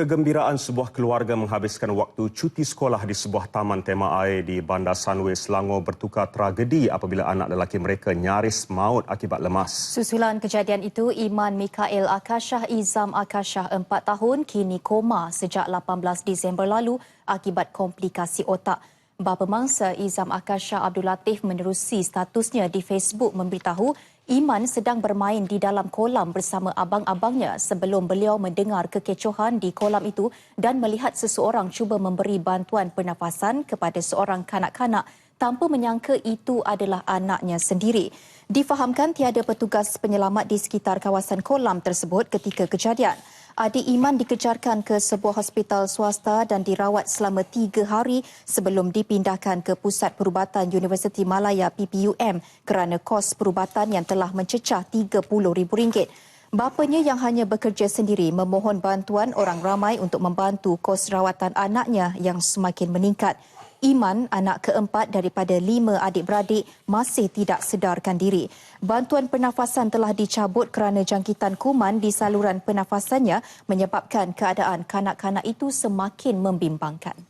Kegembiraan sebuah keluarga menghabiskan waktu cuti sekolah di sebuah taman tema air di Bandar Sunway Selangor bertukar tragedi apabila anak lelaki mereka nyaris maut akibat lemas. Susulan kejadian itu, Iman Mikael Akashah Izam Akashah 4 tahun kini koma sejak 18 Disember lalu akibat komplikasi otak. Bapa mangsa Izam Akasha Abdul Latif menerusi statusnya di Facebook memberitahu Iman sedang bermain di dalam kolam bersama abang-abangnya sebelum beliau mendengar kekecohan di kolam itu dan melihat seseorang cuba memberi bantuan pernafasan kepada seorang kanak-kanak tanpa menyangka itu adalah anaknya sendiri. Difahamkan tiada petugas penyelamat di sekitar kawasan kolam tersebut ketika kejadian. Adik Iman dikejarkan ke sebuah hospital swasta dan dirawat selama tiga hari sebelum dipindahkan ke Pusat Perubatan Universiti Malaya PPUM kerana kos perubatan yang telah mencecah RM30,000. Bapanya yang hanya bekerja sendiri memohon bantuan orang ramai untuk membantu kos rawatan anaknya yang semakin meningkat. Iman, anak keempat daripada lima adik-beradik, masih tidak sedarkan diri. Bantuan pernafasan telah dicabut kerana jangkitan kuman di saluran pernafasannya menyebabkan keadaan kanak-kanak itu semakin membimbangkan.